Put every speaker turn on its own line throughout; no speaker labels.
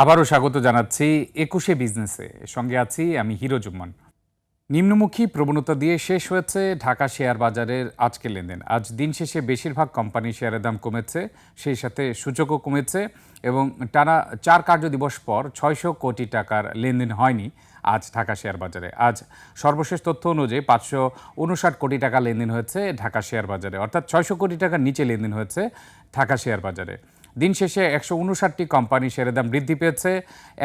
আবারও স্বাগত জানাচ্ছি একুশে বিজনেসে। সঙ্গে আছি আমি হিরো জুম্মান। নিম্নমুখী প্রবণতা দিয়ে শেষ হয়েছে ঢাকা শেয়ার বাজারের আজকের লেনদেন। আজ দিন শেষে বেশিরভাগ কোম্পানি শেয়ারের দাম কমেছে, সেই সাথে সূচকও কমেছে এবং টানা চার কার্য দিবস পর ছয়শো কোটি টাকার লেনদেন হয়নি আজ ঢাকা শেয়ার বাজারে। আজ সর্বশেষ তথ্য অনুযায়ী পাঁচশো উনষাট কোটি টাকা লেনদেন হয়েছে ঢাকা শেয়ার বাজারে, অর্থাৎ ছয়শো কোটি টাকার নিচে লেনদেন হয়েছে ঢাকা শেয়ার বাজারে। দিন শেষে একশো উনষাটটি কোম্পানি শেয়ারের দাম বৃদ্ধি পেয়েছে,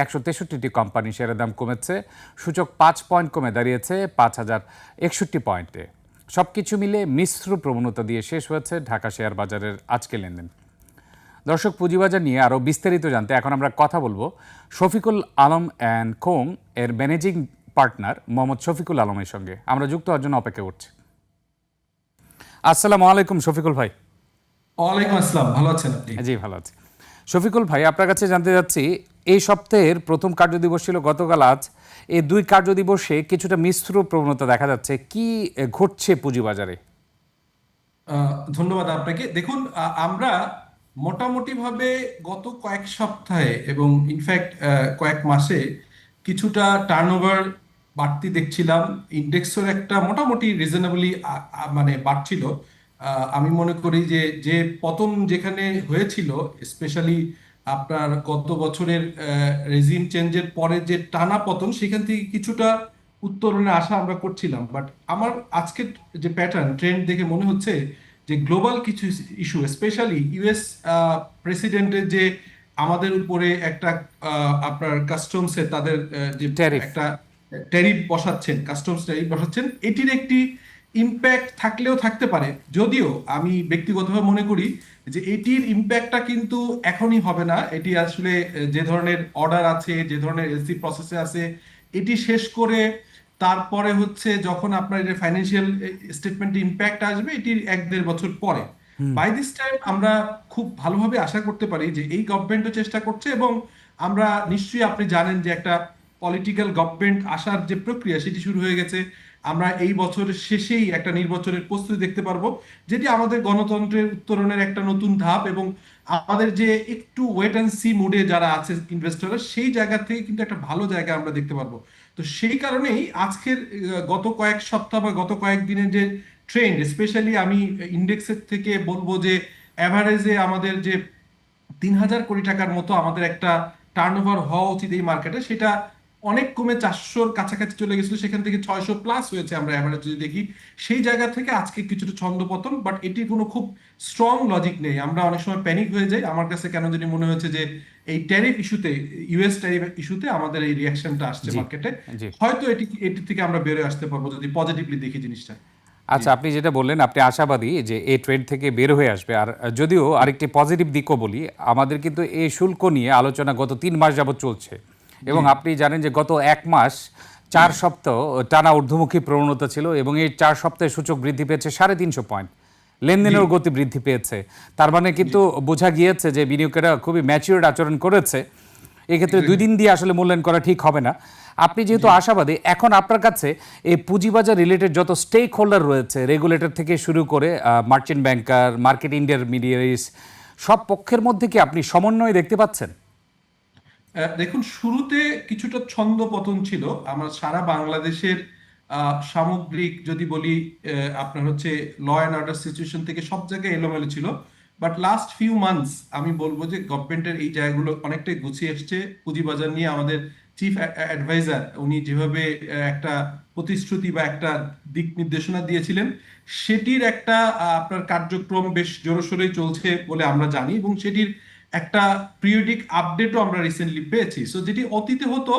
একশো তেষট্টিটি কোম্পানি শেয়ারের দাম কমেছে, সূচক পাঁচ পয়েন্ট কমে দাঁড়িয়েছে পাঁচ হাজার একষট্টি পয়েন্টে। সব কিছু মিলে মিশ্র প্রবণতা দিয়ে শেষ হয়েছে ঢাকা শেয়ার বাজারের আজকে লেনদেন। দর্শক, পুঁজিবাজার নিয়ে আরও বিস্তারিত জানতে এখন আমরা কথা বলব শফিকুল আলম অ্যান্ড কোং এর ম্যানেজিং পার্টনার মোহাম্মদ শফিকুল আলমের সঙ্গে। আমরা যুক্ত হওয়ার জন্য অপেক্ষা করছি। আসসালামু আলাইকুম শফিকুল ভাই।
ওয়ালাইকুম আসসালাম ভালো আছেন আপনি?
জি ভালো আছি। শফিকুল ভাই আপনার কাছে জানতে যাচ্ছি এই সপ্তাহের প্রথম কার্যদিবস ছিল গতকাল আজ এই দুই কার্যদিবসে কিছুটা মিশ্র প্রবণতা দেখা যাচ্ছে। কি ঘটছে পুঁজিবাজারে
ধন্যবাদ আপনাকে। দেখুন আমরা মোটামুটি ভাবে গত কয়েক সপ্তাহে এবং ইনফ্যাক্ট কয়েক মাসে কিছুটা টার্নওভার বাড়তি দেখছিলাম। ইন্ডেক্সের একটা মোটামুটি রিজনেবলি মানে বাড়ছিল। আমি মনে করি যে যে পতন যেখানে হয়েছিল স্পেশালি আপনার গত বছরের রেজিম চেঞ্জের পরে যে টানা পতন সেখান থেকে কিছুটা উত্তরণের আশা আমরা করছিলাম বাট আমার আজকের যে প্যাটার্ন ট্রেন্ড দেখে মনে হচ্ছে যে গ্লোবাল কিছু ইস্যু স্পেশালি ইউএস প্রেসিডেন্টের যে আমাদের উপরে একটা আপনার কাস্টমসে তাদের যে. একটা ট্যারিফ বসাচ্ছেন কাস্টমস ট্যারিফ বসাচ্ছেন এটির একটি ইম্প্যাক্ট থাকলেও থাকতে পারে। যদিও আমি ব্যক্তিগতভাবে মনে করি যে এটির ইম্প্যাক্টটা কিন্তু এখনই হবে না। এটি আসলে যে ধরনের অর্ডার আছে যে ধরনের এলসি প্রসেসে আছে এটি শেষ করে তারপরে হচ্ছে যখন আপনার এটা ফাইন্যান্সিয়াল স্টেটমেন্ট ইম্প্যাক্ট আসবে এটির এক দেড় বছর পরে। বাই দিস টাইম আমরা খুব ভালোভাবে আশা করতে পারি যে এই গভর্নমেন্টও চেষ্টা করছে এবং আমরা নিশ্চয়ই আপনি জানেন যে একটা পলিটিক্যাল গভর্নমেন্ট আসার যে প্রক্রিয়া সেটি শুরু হয়ে গেছে। আমরা এই বছরের শেষেই একটা নির্বাচনের প্রস্তুতি দেখতে পারব, যেটি আমাদের গণতন্ত্রের উত্তরণের একটা নতুন ধাপ এবং আমাদের যে একটু ওয়েট অ্যান্ড সি মুডে যারা আছে ইনভেস্টররা সেই জায়গা থেকে কিন্তু একটা ভালো জায়গা আমরা দেখতে পারব। তো সেই কারণেই আজকের গত কয়েক সপ্তাহ বা গত কয়েক দিনের যে ট্রেন্ড স্পেশালি আমি ইন্ডেক্সের থেকে বলব যে অ্যাভারেজে আমাদের যে তিন হাজার কোটি টাকার মতো আমাদের একটা টার্ন ওভার হওয়া উচিত এই মার্কেটে সেটা অনেক কমে চারশোর কাছাকাছি চলে গেছিল সেখান থেকে ছয়শো প্লাস হয়েছে আমরা অ্যাভারেজ যদি দেখি। সেই জায়গা থেকে আজকে কিছুটা ছন্দপতন বাট এটির কোনো খুব স্ট্রং লজিক নেই। আমরা অনেক সময় প্যানিক হয়ে যাই। আমার কাছে কেন জানি মনে হয়েছে যে এই ট্যারিফ ইস্যুতে ইউএস ট্যারিফ ইস্যুতে আমাদের এই রিয়াকশনটা আসছে মার্কেটে হয়তো এটি এটি থেকে আমরা বেরোয় আসতে পারব যদি পজিটিভলি দেখি জিনিসটা।
আচ্ছা আপনি যেটা বললেন আপনি আশাবাদী যে এই ট্রেড থেকে বের হয়ে আসবে। আর যদিও আরেকটি পজিটিভ দিকও বলি আমাদের কিন্তু এই শুল্ক নিয়ে আলোচনা গত তিন মাস যাবৎ চলছে। এবং আপনি জানেন যে গত এক মাস চার সপ্তাহ টানা ঊর্ধ্বমুখী প্রবণতা ছিল এবং এই চার সপ্তাহে সূচক বৃদ্ধি পেয়েছে সাড়ে তিনশো পয়েন্ট। লেনদেনের গতি বৃদ্ধি পেয়েছে। তার মানে কিন্তু বোঝা গিয়েছে যে বিনিয়োগকারীরা খুবই ম্যাচিউরড আচরণ করেছে। এক্ষেত্রে দুই দিন দিয়ে আসলে মূল্যায়ন করা ঠিক হবে না। আপনি যেহেতু আশাবাদী এখন আপনার কাছে এই পুঁজিবাজার রিলেটেড যত স্টেক হোল্ডার রয়েছে রেগুলেটর থেকে শুরু করে মার্চেন্ট ব্যাংকার মার্কেট ইন্টারমিডিয়ারিস সব পক্ষের মধ্যে কি আপনি সমন্বয় দেখতে পাচ্ছেন?
দেখুন, শুরুতে কিছুটা ছন্দ পতন ছিল। আমার সারা বাংলাদেশের সামগ্রিক যদি বলি আপনার হচ্ছে ল অ্যান্ড অর্ডার সিচুয়েশন থেকে সব জায়গায় এলোমেলো ছিল। বাট লাস্ট ফিউ মান্থস আমি বলব যে গভর্নমেন্টের এই জায়গাগুলো অনেকটাই গুছিয়ে এসছে। পুঁজিবাজার নিয়ে আমাদের চিফ অ্যাডভাইজার উনি যেভাবে একটা প্রতিশ্রুতি বা একটা দিক নির্দেশনা দিয়েছিলেন, সেটির একটা আপনার কার্যক্রম বেশ জোরসোরেই চলছে বলে আমরা জানি এবং সেটির একটা পিরিয়ডিক আপডেটও আমরা রিসেন্টলি পেয়েছি। সো যেটি অতীতে হতো,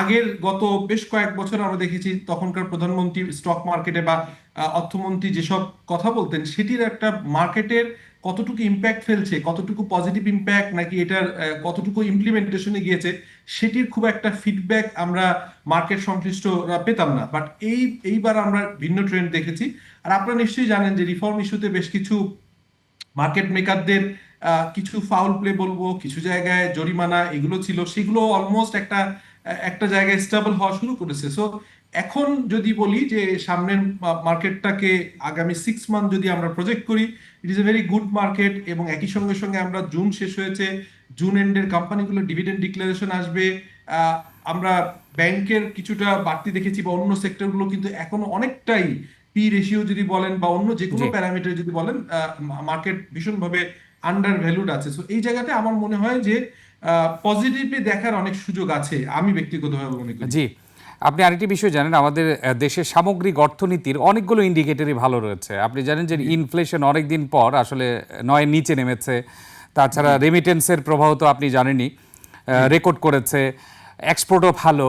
আগের গত বেশ কয়েক বছর আমরা দেখেছি, তখনকার প্রধানমন্ত্রী স্টক মার্কেটে বা অর্থমন্ত্রী যেসব কথা বলতেন, সেটির একটা মার্কেটের কতটুকু ইম্প্যাক্ট ফেলছে, কতটুকু পজিটিভ ইম্প্যাক্ট নাকি এটার কতটুকু ইমপ্লিমেন্টেশনে গিয়েছে, সেটির খুব একটা ফিডব্যাক আমরা মার্কেট সংশ্লিষ্টরা পেতাম না। বাট এই, এইবার আমরা ভিন্ন ট্রেন্ড দেখেছি। আর আপনারা নিশ্চয়ই জানেন যে রিফর্ম ইস্যুতে বেশ কিছু মার্কেট মেকারদের কিছু ফাউল প্লে বলব কিছু জায়গায় জরিমানা এগুলো ছিল। সেগুলো অলমোস্ট একটা একটা জায়গায় স্টেবল হওয়া শুরু করেছে। সো এখন যদি বলি যে সামনের মার্কেটটাকে আগামী সিক্স মান্থ যদি আমরা প্রজেক্ট করি it is a very good market এবং একই সঙ্গে সঙ্গে আমরা জুন শেষ হয়েছে। জুন এন্ডের কোম্পানিগুলো ডিভিডেন্ড ডিক্লারেশন আসবে। আহ, আমরা ব্যাংকের কিছুটা বাড়তি দেখেছি বা অন্য সেক্টরগুলো কিন্তু এখনও অনেকটাই পি রেশিও যদি বলেন বা অন্য যে কোনো প্যারামিটার যদি বলেন মার্কেট ভীষণভাবে আন্ডার ভ্যালুড আছে। সো এই জায়গাতে আমার মনে হয় যে পজিটিভলি দেখার অনেক সুযোগ আছে আমি ব্যক্তিগতভাবে মনে করি।
জি। আপনি আরেকটি বিষয় জানেন আমাদের দেশের সামগ্রিক অর্থনীতির অনেকগুলো ইন্ডিকেটরই ভালো রয়েছে। আপনি জানেন যে ইনফ্লেশন অনেক দিন পর আসলে নয় নিচে নেমেছে। তাছাড়া রেমিটেন্সের প্রবাহ তো আপনি জানেনই রেকর্ড করেছে। এক্সপোর্টও ভালো।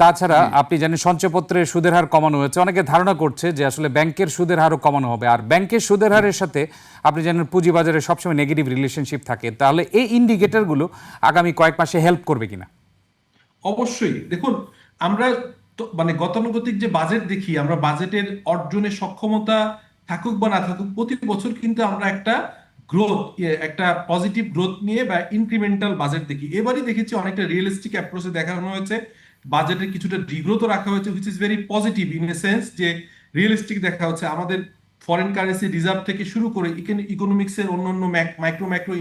তাছাড়া আপনি জানেন সঞ্চয়পত্রের সুদের হার কমানো হয়েছে। অনেকে ধারণা করছে যে আসলে ব্যাংকের সুদের হারও কমানো হবে। আর ব্যাংকের সুদের হারের সাথে আপনি জানেন পুঁজিবাজারে সবসময় নেগেটিভ রিলেশনশিপ থাকে। তাহলে এই ইন্ডিকেটরগুলো আগামী কয়েক মাসে হেল্প করবে কিনা?
অবশ্যই। দেখুন আমরা মানে গতানুগতিক যে বাজেট দেখি আমরা বাজেটের অর্জনের সক্ষমতা থাকুক বা না থাকুক প্রতি বছর কিন্তু আমরা একটা গ্রোথ একটা পজিটিভ গ্রোথ নিয়ে বা ইনক্রিমেন্টাল বাজেট দেখি। এবারই দেখেছি অনেকটা রিয়েলিস্টিক অ্যাপ্রোচে দেখানো হয়েছে। বাজেটের কিছুটা ডিগ্রোথও রাখা হয়েছে which is very positive in a sense যে রিয়েলিস্টিক দেখা হচ্ছে আমাদের ফরেন কারেন্সি রিজার্ভ থেকে শুরু করে ইকোনমিক্সের অন্যান্য মাইক্রো মাইক্রো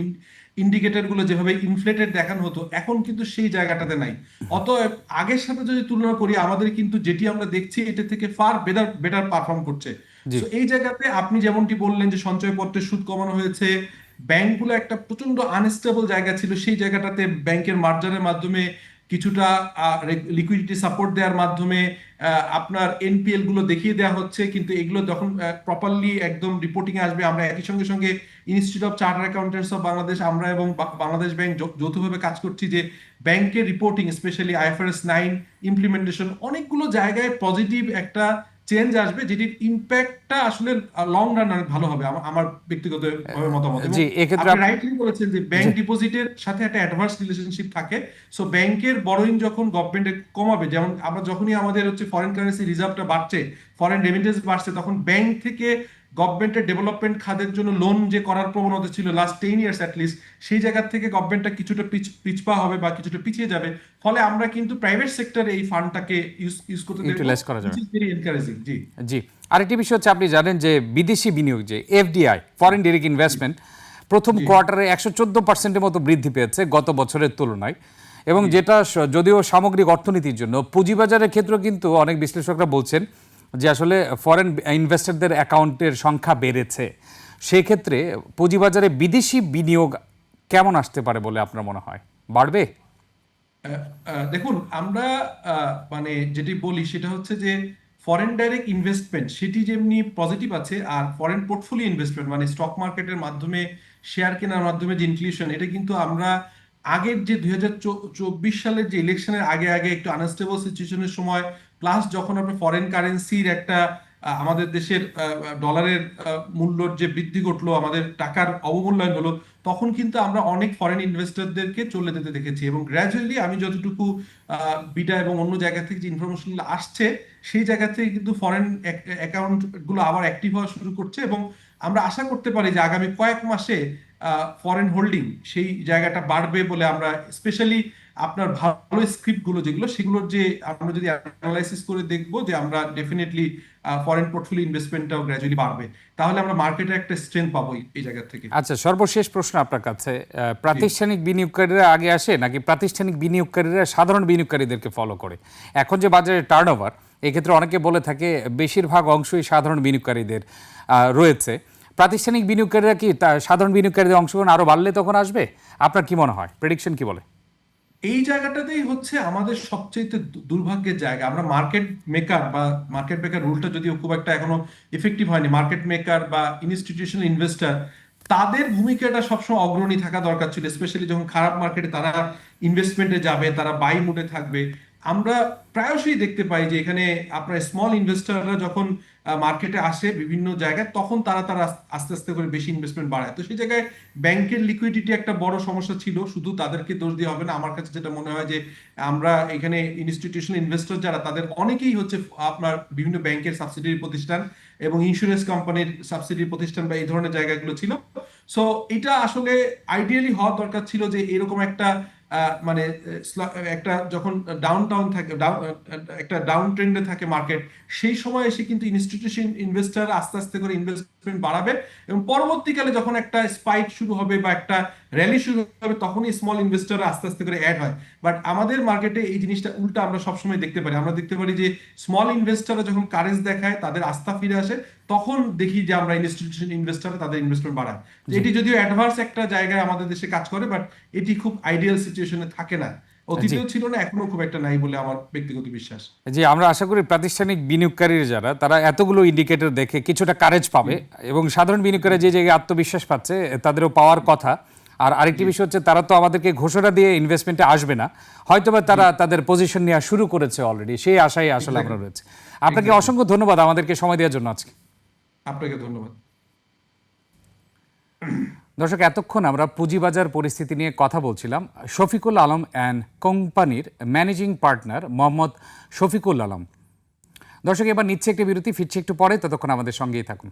ইন্ডিকেটরগুলো যেভাবে ইনফ্লেটেড দেখানো হতো এখন কিন্তু সেই জায়গাটাতে নাই অতএব আগের সাথে যদি তুলনা করি আমাদের কিন্তু যেটি আমরা দেখছি এটা থেকে ফার বেটার বেটার পারফর্ম করছে। এই জায়গাতে আপনি যেমনটি বললেন যে সঞ্চয়পত্রের সুদ কমানো হয়েছে ব্যাংকগুলো একটা প্রচণ্ড আনস্টেবল জায়গা ছিল সেই জায়গাটাতে ব্যাংকের মার্জারের মাধ্যমে কিছুটা লিকুইডিটি সাপোর্ট দেওয়ার মাধ্যমে আপনার এনপিএলগুলো দেখিয়ে দেওয়া হচ্ছে, কিন্তু এগুলো যখন প্রপারলি একদম রিপোর্টিং আসবে, আমরা একই সঙ্গে সঙ্গে institute of charter accountants of Bangladesh আমরা এবং বাংলাদেশ ব্যাংক যৌথভাবে কাজ করছি যে ব্যাংকের reporting specially IFRS nine implementation অনেকগুলো জায়গায় পজিটিভ একটা চেঞ্জ আসবে যেটির ইম্প্যাক্টটা আসলে লং রান অনেক ভালো হবে আমার- ব্যক্তিগত মতামত।
জি, এক্ষেত্রে
আপনি রাইটলি বলেছেন যে ব্যাংক ডিপোজিটের সাথে একটা অ্যাডভার্স রিলেশনশিপ থাকে। সো ব্যাংকের বড়ইন যখন গভর্নমেন্ট কমাবে যেমন আমরা যখনই আমাদের হচ্ছে ফরেন কারেন্সি রিজার্ভটা বাড়ছে ফরেন রেমিটেন্স বাড়ছে তখন ব্যাংক থেকে গভর্নমেন্টের ডেভেলপমেন্ট খাতের জন্য লোন যে করার প্রবণতা ছিল লাস্ট টেন ইয়ার্স লিস্ট সেই জায়গা থেকে গভর্নমেন্টটা কিছুটা পিছ পিছপা হবে বা কিছুটা পিছিয়ে যাবে। ফলে আমরা কিন্তু প্রাইভেট সেক্টরে এই ফান্ডটাকে ইউজ ইউজ করতে
Utilize করা যাবে।
এনকারেজিং জি।
জি। আরেকটি বিষয় হচ্ছে আপনি জানেন যে বিদেশি বিনিয়োগ যে এফডিআই ফরেন ডিরেক্ট ইনভেস্টমেন্ট প্রথম কোয়ার্টারে একশো চোদ্দ পার্সেন্টের মতো বৃদ্ধি পেয়েছে গত বছরের তুলনায়। এবং যেটা যদিও সামগ্রিক অর্থনীতির জন্য পুঁজিবাজারের ক্ষেত্রেও কিন্তু অনেক বিশ্লেষকরা বলছেন যে আসলে ফরেন ইনভেস্টরদের অ্যাকাউন্টের সংখ্যা বেড়েছে। সেক্ষেত্রে পুঁজিবাজারে বিদেশি বিনিয়োগ কেমন আসতে পারে বলে আপনার মনে হয়? বাড়বে?
দেখুন, আমরা মানে যেটি বলি সেটা হচ্ছে যে ফরেন ডাইরেক্ট ইনভেস্টমেন্ট সেটি যেমনি পজিটিভ আছে, আর ফরেন পোর্টফোলিও ইনভেস্টমেন্ট মানে স্টক মার্কেটের মাধ্যমে শেয়ার কেনার মাধ্যমে যে ইনক্লুশন এটা কিন্তু আমরা আগের যে দুই হাজার চব্বিশ সালের যে ইলেকশনের আগে আগে একটু আনস্টেবল সিচুয়েশনের সময় প্লাস যখন আপনার ফরেন কারেন্সির একটা আমাদের দেশের ডলারের মূল্যর যে বৃদ্ধি ঘটলো, আমাদের টাকার অবমূল্যায়ন হলো, তখন কিন্তু আমরা অনেক ফরেন ইনভেস্টরদেরকে চলে যেতে দেখেছি। এবং গ্র্যাজুয়ালি আমি যতটুকু বিটা এবং অন্য জায়গা থেকে যে ইনফরমেশন আসছে, সেই জায়গা থেকে কিন্তু ফরেন অ্যাকাউন্টগুলো আবার অ্যাক্টিভ হওয়া শুরু করছে। এবং আমরা আশা করতে পারি যে আগামী কয়েক মাসে ফরেন হোল্ডিং সেই জায়গাটা বাড়বে বলে আমরা স্পেশালি আপনার ভালো স্ক্রিপ্টগুলো যেগুলো সেগুলোর যে আমরা যদি অ্যানালাইসিস করে দেখব যে আমরা ডেফিনেটলি ফরেন পোর্টফোলিও ইনভেস্টমেন্টটাও গ্র্যাজুয়ালি বাড়বে। তাহলে আমরা মার্কেটে একটা স্ট্রেংথ পাবো এই- জায়গা থেকে।
আচ্ছা সর্বশেষ প্রশ্ন আপনার কাছে। প্রাতিষ্ঠানিক বিনিয়োগকারীরা আগে আসে নাকি প্রাতিষ্ঠানিক বিনিয়োগকারীরা সাধারণ বিনিয়োগকারীদেরকে ফলো করে? এখন যে বাজারে টার্ন ওভার এক্ষেত্রে অনেকে বলে থাকে বেশিরভাগ অংশই সাধারণ বিনিয়োগকারীদের রয়েছে। প্রাতিষ্ঠানিক বিনিয়োগকারীরা কি সাধারণ বিনিয়োগকারীদের অংশগ্রহণ আরও বাড়লে তখন আসবে? আপনার কি মনে হয়? প্রেডিকশন কি বলে?
এই জায়গাটাতেই হচ্ছে আমাদের সবচেয়ে দুর্ভাগ্যের জায়গা। আমরা মার্কেট মেকার বা মার্কেট মেকার রুলটা যদিও খুব একটা এখনও ইফেক্টিভ হয়নি মার্কেট মেকার বা ইনস্টিটিউশনাল ইনভেস্টার তাদের ভূমিকাটা সবসময় অগ্রণী থাকা দরকার ছিল স্পেশালি যখন খারাপ মার্কেটে তারা ইনভেস্টমেন্টে যাবে, তারা বাই মুডে থাকবে। আমরা প্রায়শই দেখতে পাই যে এখানে আপনার স্মল ইনভেস্টররা যখন মার্কেটে আসে বিভিন্ন জায়গায়, তখন তারা তারা আস্তে আস্তে করে বেশি ইনভেস্টমেন্ট বাড়ায়। তো সেই জায়গায় ব্যাংকের লিকুইডিটি একটা বড় সমস্যা ছিল, শুধু তাদেরকে দোষ দিয়ে হবে না। আমার কাছে যেটা মনে হয় যে আমরা এখানে ইনস্টিটিউশনাল ইনভেস্টর যারা, তাদের অনেকেই হচ্ছে আপনার বিভিন্ন ব্যাংকের সাবসিডিয়ারি প্রতিষ্ঠান এবং ইন্স্যুরেন্স কোম্পানির সাবসিডি প্রতিষ্ঠান বা এই ধরনের জায়গাগুলো ছিল। সো এটা আসলে আইডিয়ালি হওয়া দরকার ছিল যে এরকম একটা মানে একটা যখন ডাউন টাউন থাকে একটা ডাউন ট্রেন্ডে থাকে মার্কেট সেই সময় এসে কিন্তু ইনস্টিটিউশন ইনভেস্টার আস্তে আস্তে করে ইনভেস্টমেন্ট বাড়াবে এবং পরবর্তীকালে যখন একটা স্পাইক শুরু হবে বা একটা র্যালি শুরু হবে তখনই স্মল ইনভেস্টর আস্তে আস্তে করে অ্যাড হয়। বাট আমাদের মার্কেটে এই জিনিসটা উল্টা আমরা সবসময় দেখতে পারি। আমরা দেখতে পারি যে স্মল ইনভেস্টররা যখন কারেজ দেখায় তাদের আস্থা ফিরে আসে তখন দেখি যে আমরা ইনস্টিটিউশন ইনভেস্টর তাদের ইনভেস্টমেন্ট বাড়ায়। এটি যদিও অ্যাডভান্স একটা জায়গায় আমাদের দেশে কাজ করে বাট এটি খুব আইডিয়াল সিচুয়েশনে থাকে না। অতীতেও ছিল না এখনও খুব একটা নাই বলে আমার ব্যক্তিগত বিশ্বাস।
জি আমরা আশা করি প্রাতিষ্ঠানিক বিনিয়োগকারীরা যারা তারা এতগুলো ইন্ডিকেটর দেখে কিছুটা কারেজ পাবে এবং সাধারণ বিনিয়োগকারী যে জায়গায় আত্মবিশ্বাস পাচ্ছে তাদেরও পাওয়ার কথা। আর আরেকটি বিষয় হচ্ছে তারা তো আমাদেরকে ঘোষণা দিয়ে ইনভেস্টমেন্টে আসবে না। হয়তোবা তারা তাদের পজিশন নেওয়া শুরু করেছে অলরেডি সেই আশায় আসলে আমরা রয়েছে। আপনাকে অসংখ্য ধন্যবাদ আমাদেরকে সময় দেওয়ার জন্য আজকে।
আপনাকে ধন্যবাদ।
দর্শক, এতক্ষণ আমরা পুঁজিবাজার পরিস্থিতি নিয়ে কথা বলছিলাম। শফিকুল আলম অ্যান্ড কোম্পানির ম্যানেজিং পার্টনার মোহাম্মদ শফিকুল আলম। দর্শক, এবার নিচ্ছে একটি বিরতি, ফিরছে একটু পরে, ততক্ষণ আমাদের সঙ্গেই থাকুন।